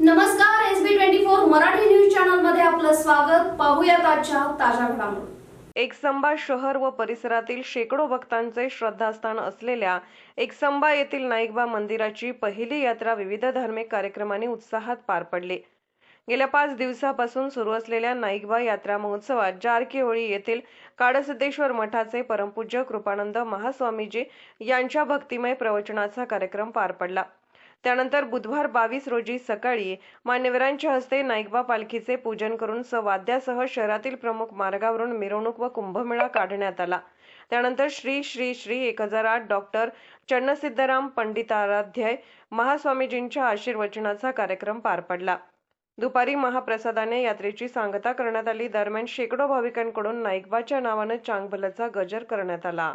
नमस्कार S B twenty four Marathi news चॅनलमध्ये आपलं स्वागत. पाहूयात आजच्या ताज्या घडामोडी. एकसंबा शहर व परिसरातील शेकडो भक्तांचे श्रद्धास्थान असलेल्या एकसंबा येथील नाईकबा मंदिराची पहिली यात्रा विविध धार्मिक कार्यक्रमांनी उत्साहात पार पडली. गेल्या पाच दिवसापासून सुरू असलेल्या नाईकबा यात्रा महोत्सवात जारकीहोळी येथील काडसिद्धेश्वर मठाचे परमपूज्य कृपानंद महास्वामीजी यांच्या भक्तिमय प्रवचनाचा कार्यक्रम पार पडला. त्यानंतर बुधवार बावीस रोजी सकाळी मान्यवरांच्या हस्ते नाईकबा पालखीचे पूजन करून सवाद्यासह शहरातील प्रमुख मार्गावरून मिरवणूक व कुंभमेळा काढण्यात आला. त्यानंतर श्री श्री श्री एक हजार आठ डॉक्टर चन्नसिद्धराम पंडिताराध्याय महास्वामीजींच्या आशीर्वचनाचा कार्यक्रम पार पडला. दुपारी महाप्रसादाने यात्रेची सांगता करण्यात आली. दरम्यान शेकडो भाविकांकडून नाईकबाच्या नावानं चांगभलाचा गजर करण्यात आला.